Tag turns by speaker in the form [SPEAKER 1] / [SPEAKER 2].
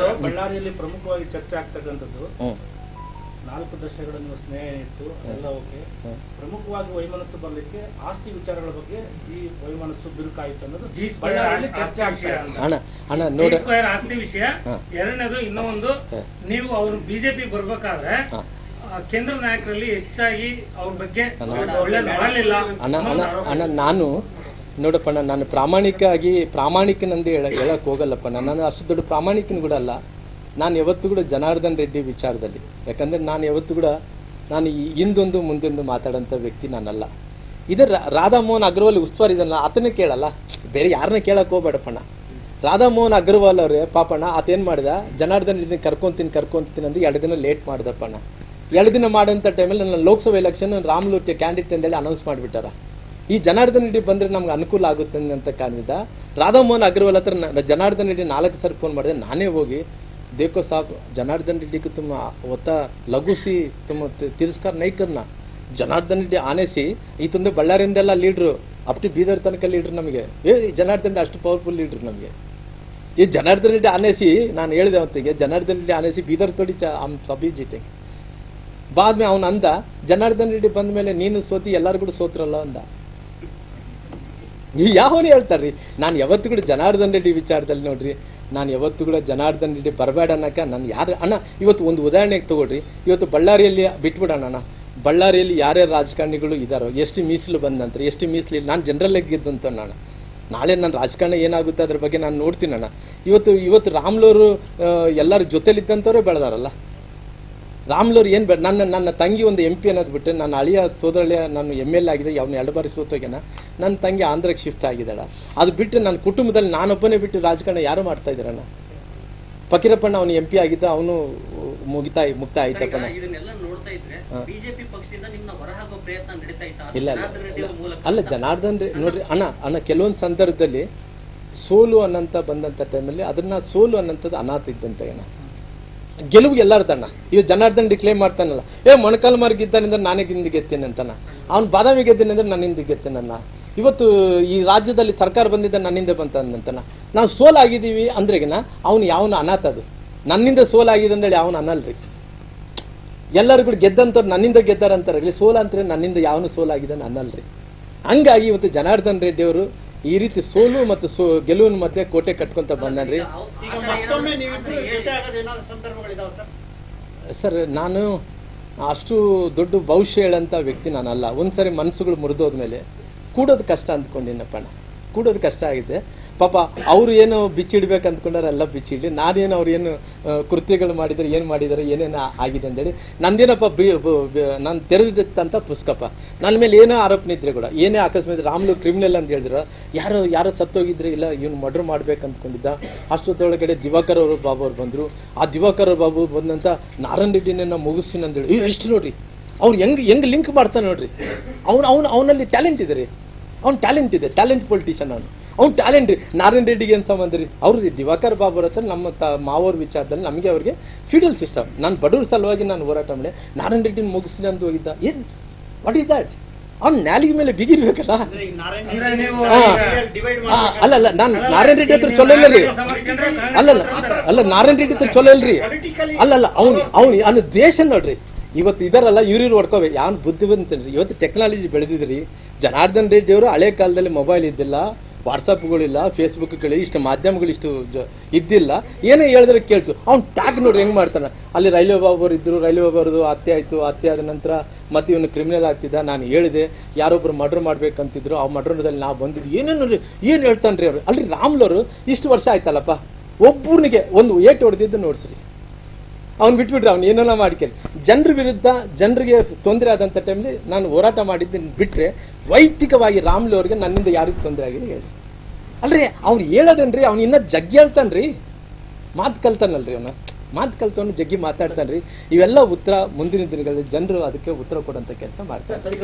[SPEAKER 1] ಇನ್ನೊಂದು ಬಳ್ಳಾರಿಯಲ್ಲಿ ಪ್ರಮುಖವಾಗಿ ಚರ್ಚೆ ಆಗ್ತಕ್ಕಂಥದ್ದು. ನಾಲ್ಕು ದಶಕಗಳ ನೀವು ಸ್ನೇಹ ಇತ್ತು. ಎಲ್ಲ ಓಕೆ. ಪ್ರಮುಖವಾಗಿ ವೈಮನಸ್ಸು ಬರಲಿಕ್ಕೆ ಆಸ್ತಿ ವಿಚಾರಗಳ ಬಗ್ಗೆ ಈ ವೈಮನಸ್ಸು ಬಿರುಕಾಯಿತು ಅನ್ನೋದು
[SPEAKER 2] ಜಿ
[SPEAKER 1] ಬಳ್ಳಾರಿಯಲ್ಲಿ ಚರ್ಚೆ ಆಗ್ತಾ
[SPEAKER 2] ವಿಷಯ.
[SPEAKER 3] ಅಣ್ಣ ಅಣ್ಣ ನೋಡ.
[SPEAKER 2] ಸ್ಕ್ವೇರ್ ಆಸ್ತಿ ವಿಷಯ. ಎರಡನೇದು ಇನ್ನೂ ಒಂದು ನೀವು ಅವರು ಬಿಜೆಪಿ ಬರ್ಬೇಕಾದ್ರೆ ಕೇಂದ್ರ ನಾಯಕರಲ್ಲಿ ಹೆಚ್ಚಾಗಿ ಅವ್ರ ಬಗ್ಗೆ
[SPEAKER 3] ಅಣ್ಣ.
[SPEAKER 2] ಒಳ್ಳೆ ಮಾಡಲಿಲ್ಲ
[SPEAKER 3] ಅಣ್ಣ ನಾನು ಪ್ರಾಮಾಣಿಕ ಆಗಿ ನಾನು ಪ್ರಾಮಾಣಿಕನಂದು ಹೇಳ ಹೇಳಕ್ಕೆ ಹೋಗಲ್ಲಪ್ಪ. ನಾನು ಅಷ್ಟು ದೊಡ್ಡ ಪ್ರಾಮಾಣಿಕನ ಕೂಡ ಅಲ್ಲ. ನಾನು ಯಾವತ್ತೂ ಕೂಡ ಜನಾರ್ದನ್ ರೆಡ್ಡಿ ವಿಚಾರದಲ್ಲಿ. ಯಾಕಂದ್ರೆ ನಾನು ಯಾವತ್ತೂ ಕೂಡ ನಾನು ಹಿಂದೊಂದು ಮುಂದೊಂದು ಮಾತಾಡೋಂಥ ವ್ಯಕ್ತಿ ನಾನಲ್ಲ. ಇದೇ ರಾಧಾಮೋಹನ್ ಅಗ್ರವಾಲ್ ಉಸ್ತುವಾರಿ ಇದನ್ನ ಆತನೇ ಕೇಳಲ್ಲ. ಬೇರೆ ಯಾರನ್ನ ಕೇಳಕ್ಕೆ ಹೋಗ್ಬೇಡಪ್ಪಣ್ಣ ರಾಧಾಮೋಹನ್ ಅಗ್ರವಾಲ್ ಅವ್ರೆ ಪಾಪಣ್ಣ ಆತೇನ್ ಮಾಡಿದ? ಜನಾರ್ದನ್ ರೆಡ್ಡಿ ಕರ್ಕೊಂತೀನಿ ಕರ್ಕೊಂತೀನಿ ಅಂದ್ರೆ ಎರಡು ದಿನ ಲೇಟ್ ಮಾಡಿದಪ್ಪಣ್ಣ ಎರಡು ದಿನ ಮಾಡೋಂಥ ಟೈಮಲ್ಲಿ ನನ್ನ ಲೋಕಸಭೆ ಎಲೆಕ್ಷನ್ ರಾಮಲೂಟಿ ಕ್ಯಾಂಡಿಡೇಟ್ ಅಂತೇಳಿ ಅನೌನ್ಸ್ ಮಾಡಿಬಿಟ್ಟಾರ. ಈ ಜನಾರ್ದನ್ ರೆಡ್ಡಿ ಬಂದ್ರೆ ನಮ್ಗೆ ಅನುಕೂಲ ಆಗುತ್ತೆ ಅಂತ ಕಾರಣದಿಂದ ರಾಧಾಮೋಹನ್ ಅಗ್ರವಾಲ್ ಹತ್ರ ಜನಾರ್ದನ ರೆಡ್ಡಿ ನಾಲ್ಕು ಸಾರಿ ಫೋನ್ ಮಾಡಿದೆ ನಾನೇ ಹೋಗಿ ದೇಖೋ ಸಾಬ್, ಜನಾರ್ದನ್ ರೆಡ್ಡಿಗೆ ತುಂಬ ಒತ್ತ ಲಘುಸಿ, ತುಂಬ ತಿರಸ್ಕಾರ ನೈಕರ್ನ ಜನಾರ್ದನ್ ರೆಡ್ಡಿ ಆನೆಸಿ ಈತಂದು ಬಳ್ಳಾರಿಯಿಂದೆಲ್ಲ ಲೀಡ್ರು ಅಪ್ ಟು ಬೀದರ್ ತನಕ ಲೀಡ್ರು ನಮಗೆ. ಏ ಜನಾರ್ದನ್ ರೆಡ್ಡಿ ಅಷ್ಟು ಪವರ್ಫುಲ್ ಲೀಡ್ರು ನಮಗೆ. ಈ ಜನಾರ್ದನ್ ರೆಡ್ಡಿ ಆನೆಸಿ, ನಾನು ಹೇಳಿದೆ ಅವತ್ತಿಗೆ, ಜನಾರ್ದನ್ ರೆಡ್ಡಿ ಆನೆಸಿ ಬೀದರ್ ತೊಡಿ ಚ ಆಮ್ ಸಬಿ ಜೀತೆ ಬಾದ್ಮೇ ಅವನು ಅಂದ, ಜನಾರ್ದನ್ ರೆಡ್ಡಿ ಬಂದ ಮೇಲೆ ನೀನು ಸೋತಿ, ಎಲ್ಲರೂ ಕೂಡ ಸೋತ್ರಲ್ಲ ಅಂದ. ಈ ಯಾವನು ಹೇಳ್ತಾರ್ರಿ? ನಾನು ಯಾವತ್ತು ಕೂಡ ಜನಾರ್ದನ್ ರೆಡ್ಡಿ ವಿಚಾರದಲ್ಲಿ ನೋಡ್ರಿ, ನಾನು ಯಾವತ್ತು ಕೂಡ ಜನಾರ್ದನ್ ರೆಡ್ಡಿ ಬರಬೇಡ ಅನ್ನಕ ನಾನು ಯಾರು ಅಣ್ಣ, ಇವತ್ತು ಒಂದು ಉದಾಹರಣೆಗೆ ತಗೊಳ್ರಿ. ಇವತ್ತು ಬಳ್ಳಾರಿಯಲ್ಲಿ ಬಿಟ್ಬಿಡೋಣ ಅಣ್ಣ. ಬಳ್ಳಾರಿಯಲ್ಲಿ ಯಾರ್ಯಾರು ರಾಜಕಾರಣಿಗಳು ಇದಾರೋ, ಎಷ್ಟು ಮೀಸಲು ಬಂದಂತ್ರಿ, ಎಷ್ಟು ಮೀಸಲು ನಾನು ಜನರಲ್ ಗೆದ್ದಂತ ನಾನು ನಾಳೆ ನನ್ನ ರಾಜಕಾರಣ ಏನಾಗುತ್ತೆ ಅದ್ರ ಬಗ್ಗೆ ನಾನು ನೋಡ್ತೀನಿ ಅಣ್ಣ. ಇವತ್ತು ಇವತ್ತು ರಾಮ್ಲೂರು ಎಲ್ಲರ ಜೊತೆಲಿದ್ದಂಥವ್ರೆ ಬೆಳೆದಾರಲ್ಲ. ರಾಮ್ಲೂರ್ ಏನ್ ಬೇಡ ನನ್ನ ನನ್ನ ತಂಗಿ ಒಂದು ಎಂ ಪಿ ಅನ್ನೋದು ಬಿಟ್ಟು ನನ್ನ ಅಳಿಯ ಸೋದರಳಿಯ ನಾನು ಎಂ ಎಲ್ ಆಗಿದೆ ಅವ್ನು ಎರಡು ಬಾರಿ ಸೋತೋಗ್ಯಾನ ನನ್ನ ತಂಗಿ ಆಂಧ್ರಕ್ಕೆ ಶಿಫ್ಟ್ ಆಗಿದ್ದಾಳ. ಅದು ಬಿಟ್ಟು ನನ್ನ ಕುಟುಂಬದಲ್ಲಿ ನಾನೊಬ್ಬನೇ ಬಿಟ್ಟು ರಾಜಕಾರಣ ಯಾರು ಮಾಡ್ತಾ ಇದ್ದಾರಣ್ಣ? ಫಕೀರಪ್ಪಣ್ಣ ಅವನು ಎಂ ಪಿ ಆಗಿದ್ದ ಅವನು ಮುಗಿತಾ ಮುಕ್ತ ಆಯ್ತಪ್ಪಣ್ಣ ಇಲ್ಲ ಇಲ್ಲ. ಅಲ್ಲ ಜನಾರ್ದನ್ ರೀ ನೋಡ್ರಿ ಅಣ್ಣ ಅಣ್ಣ ಕೆಲವೊಂದು ಸಂದರ್ಭದಲ್ಲಿ ಸೋಲು ಅನ್ನಂತ ಬಂದಂತ ಟೈಮಲ್ಲಿ ಅದನ್ನ ಸೋಲು ಅನ್ನಂಥದ್ದು ಅನಾಥ ಇದ್ದಂತೆ ಅಣ್ಣ. ಗೆಲುವು ಎಲ್ಲಾರ್ದಣ್ಣ ಇವ್ ಜನಾರ್ದನ್ ಡಿಕ್ಲೇಮ್ ಮಾಡ್ತಾನಲ್ಲ. ಏ, ಮೊಣಕಾಲ್ ಮಾರ್ ಗೆದ್ದಾನಿಂದ ನಾನೇ ಹಿಂದೆ ಗೆತ್ತೇನೆ ಅಂತಾನ. ಅವ್ನು ಬಾದಾಮಿ ಗೆದ್ದೇನೆ ಅಂದ್ರೆ ನನ್ನಿಂದ ಗೆತ್ತೇನನ್ನ ಇವತ್ತು ಈ ರಾಜ್ಯದಲ್ಲಿ ಸರ್ಕಾರ ಬಂದಿದ್ದ ನನ್ನಿಂದ ಬಂತಂತಾನ ನಾವು ಸೋಲಾಗಿದ್ದೀವಿ ಅಂದ್ರೆಗಿನ ಅವನು ಯಾವನ ಅನಾಥ ಅದು. ನನ್ನಿಂದ ಸೋಲಾಗಿದೆ ಅಂದೇಳಿ ಅವನು ಅನ್ನಲ್ರಿ ಎಲ್ಲರೂ ಕೂಡ ಗೆದ್ದಂತವ್ರು ನನ್ನಿಂದ ಗೆದ್ದಾರ ಅಂತಾರಲಿ ಸೋಲ ಅಂತ ನನ್ನಿಂದ ಯಾವನು ಸೋಲಾಗಿದೆ ಅನ್ನಲ್ರಿ. ಹಂಗಾಗಿ ಇವತ್ತು ಜನಾರ್ದನ್ ರೆಡ್ಡಿ ಅವರು ಈ ರೀತಿ ಸೋಲು ಮತ್ತು ಸೋ ಗೆಲುವಿನ ಮಧ್ಯೆ ಕೋಟೆ ಕಟ್ಕೊಂತ ಬಂದನ್ರಿ.
[SPEAKER 4] ಸರ್?
[SPEAKER 3] ನಾನು ಅಷ್ಟು ದೊಡ್ಡ ಭವಿಷ್ಯ ಹೇಳಂತ ವ್ಯಕ್ತಿ ನಾನಲ್ಲ. ಒಂದ್ಸರಿ ಮನಸ್ಸುಗಳು ಮುರಿದೋದ್ಮೇಲೆ ಕೂಡೋದು ಕಷ್ಟ ಅಂದ್ಕೊಂಡಿನಪ್ಪ ಅಣ್ಣ ಕೂಡೋದು ಕಷ್ಟ ಆಗಿದೆ. ಪಾಪ ಅವ್ರು ಏನು ಬಿಚ್ಚಿಡ್ಬೇಕು ಅಂದ್ಕೊಂಡಾರೆ ಎಲ್ಲ ಬಿಚ್ಚಿಡ್ಲಿ ನಾನೇನು ಅವ್ರು ಏನು ಕೃತ್ಯಗಳು ಮಾಡಿದ್ರೆ, ಏನು ಮಾಡಿದ್ದಾರೆ ಏನೇನು ಆಗಿದೆ ಅಂತೇಳಿ ನಂದೇನಪ್ಪ ಬಿ ನಾನು ತೆರೆದಿತ್ತಂತ ಪುಸ್ತಕಪ್ಪ ನನ್ನ ಮೇಲೆ ಏನೋ ಆರೋಪ ಇದ್ರೆ ಕೂಡ, ಏನೇ ಅಕಸ್ಮಾತ್ ರಾಮ್ಲು ಕ್ರಿಮಿನಲ್ ಅಂತ ಹೇಳಿದ್ರು, ಯಾರು, ಯಾರೋ ಸತ್ತೋಗಿದ್ರೆ ಇಲ್ಲ, ಇವ್ನು ಮರ್ಡರ್ ಮಾಡ್ಬೇಕು ಅಂದ್ಕೊಂಡಿದ್ದ. ಅಷ್ಟೊತ್ತೊಳಗಡೆ ದಿವಾಕರ್ ಅವರು ಬಾಬು ಅವ್ರು ಬಂದ್ರು. ಆ ದಿವಾಕರ್ ಬಾಬು ಬಂದಂಥ ನಾರಾಯಣ ರೆಡ್ಡಿನ ಮುಗಿಸ್ತೀನಿ ಅಂತೇಳಿ ಎಷ್ಟು ನೋಡ್ರಿ, ಅವ್ರು ಹೆಂಗ್ ಹೆಂಗ್ ಲಿಂಕ್ ಮಾಡ್ತಾನೆ ನೋಡ್ರಿ. ಅವ್ನು ಅವ್ನು, ಅವನಲ್ಲಿ ಟ್ಯಾಲೆಂಟ್ ಇದೆ ರೀ ಅವ್ನು ಟ್ಯಾಲೆಂಟ್ ಇದೆ ಟ್ಯಾಲೆಂಟ್ ಪೊಲಿಟಿಷಿಯನ್ ಅವನು. ಅವ್ನು ಟ್ಯಾಲೆಂಟ್ ರೀ. ನಾರಾಯಣ ರೆಡ್ಡಿಗೆ ಏನು ಸಂಬಂಧ ರೀ? ಅವ್ರು ರೀ ದಿವಾಕರ್ ಬಾಬು ಹತ್ರ ನಮ್ಮ ತ ಮಾವೋರ್ ವಿಚಾರದಲ್ಲಿ ನಮಗೆ ಅವ್ರಿಗೆ ಫ್ಯೂಡಲ್ ಸಿಸ್ಟಮ್ ನಾನು ಬಡವ್ರ ಸಲುವಾಗಿ ನಾನು ಹೋರಾಟ ಮಾಡಿ ನಾರಾಯಣ ರೆಡ್ಡಿನ ಮುಗಿಸ್ತೀನಿ ಅಂತ ಹೋಗಿದ್ದ. ಏನು? ವಾಟ್ ಇಸ್ ದಟ್ ಅವ್ನ ನ್ಯಾಲಿಗೆ ಮೇಲೆ ಬಿಗಿರ್ಬೇಕಲ್ಲ. ಅಲ್ಲ ಅಲ್ಲ ನಾನು ನಾರಾಯಣ ರೆಡ್ಡಿ ಹತ್ರ ಚಲೋ ಇಲ್ಲ ರೀ. ಅಲ್ಲಲ್ಲ ಅಲ್ಲ ನಾರಾಯಣ ರೆಡ್ಡಿ ಹತ್ರ ಚಲೋ ಇಲ್ರಿ. ಅಲ್ಲಲ್ಲ ಅವ್ನು ಅವ್ನು ಅಲ್ಲಿ ದೇಶ ನೋಡ್ರಿ. ಇವತ್ತು ಇದರಲ್ಲ ಇವ್ರಿವ್ರು ಹೊಡ್ಕೋವೆ. ಬುದ್ಧಿ ಬುದ್ಧಿವಂತನ್ರಿ. ಇವತ್ತು ಟೆಕ್ನಾಲಜಿ ಬೆಳೆದಿದ್ರಿ. ಜನಾರ್ದನ್ ರೆಡ್ಡಿ ಅವರು ಹಳೆ ಕಾಲದಲ್ಲಿ ಮೊಬೈಲ್ ಇದ್ದಿಲ್ಲ. ವಾಟ್ಸಪ್ಗಳಿಲ್ಲ ಫೇಸ್ಬುಕ್ಗಳು ಇಷ್ಟು ಮಾಧ್ಯಮಗಳು ಇಷ್ಟು ಜ- ಇದ್ದಿಲ್ಲ. ಏನೇ ಹೇಳಿದ್ರೆ ಕೇಳ್ತು. ಅವ್ನು ಟ್ಯಾಗ್ ನೋಡ್ರಿ ಹೆಂಗೆ ಮಾಡ್ತಾನೆ. ಅಲ್ಲಿ ರೈಲ್ವೆ ಬಾಬರು ಇದ್ದರು ರೈಲ್ವೆ ಬಾಬರ್ದು ಹತ್ಯೆ ಆಯಿತು, ಹತ್ಯೆ ಆದ ನಂತರ ಮತ್ತೆ ಇವನು ಕ್ರಿಮಿನಲ್ ಆಗ್ತಿದ್ದ, ನಾನು ಹೇಳಿದೆ, ಯಾರೊಬ್ರು ಮರ್ಡ್ರ್ ಮಾಡ್ಬೇಕಂತಿದ್ರು, ಆ ಮರ್ಡ್ರದಲ್ಲಿ ನಾವು ಬಂದಿದ್ದು ಏನೇನು ರೀ, ಏನು ಹೇಳ್ತಾನ್ರಿ ಅವ್ರು? ಅಲ್ಲಿ ರಾಮ್ಲವರು, ಇಷ್ಟು ವರ್ಷ ಆಯ್ತಲ್ಲಪ್ಪ? ಒಬ್ಬನಿಗೆ ಒಂದು ಏಟು ಹೊಡೆದಿದ್ದು ನೋಡ್ಸ್ರಿ. ಅವ್ನು ಬಿಟ್ಬಿಟ್ರೆ ಅವ್ನು ಏನೆಲ್ಲ ಮಾಡ್ಕೇಳಿ. ಜನರ ವಿರುದ್ಧ ಜನರಿಗೆ ತೊಂದರೆ ಆದಂಥ ಟೈಮಲ್ಲಿ ನಾನು ಹೋರಾಟ ಮಾಡಿದ್ದನ್ನು ಬಿಟ್ಟರೆ ವೈಯಕ್ತಿಕವಾಗಿ ರಾಮ್ಲಿ ಅವ್ರಿಗೆ ನನ್ನಿಂದ ಯಾರಿಗೂ ತೊಂದರೆ ಆಗಿದೆ ಹೇಳಿ ಅಲ್ರಿ, ಅವ್ನು ಹೇಳೋದನ್ರಿ, ಅವ್ನು ಇನ್ನೂ ಜಗ್ಗಿ ಹೇಳ್ತಾನ್ರಿ. ಮಾತು ಕಲ್ತಾನಲ್ರಿ ಅವನು. ಮಾತು ಕಲ್ತವನು ಜಗ್ಗಿ ಮಾತಾಡ್ತಾನ್ರಿ. ಇವೆಲ್ಲ ಉತ್ತರ ಮುಂದಿನ ದಿನಗಳಲ್ಲಿ ಜನರು ಅದಕ್ಕೆ ಉತ್ತರ ಕೊಡೋಂಥ ಕೆಲಸ ಮಾಡ್ತಾರೆ.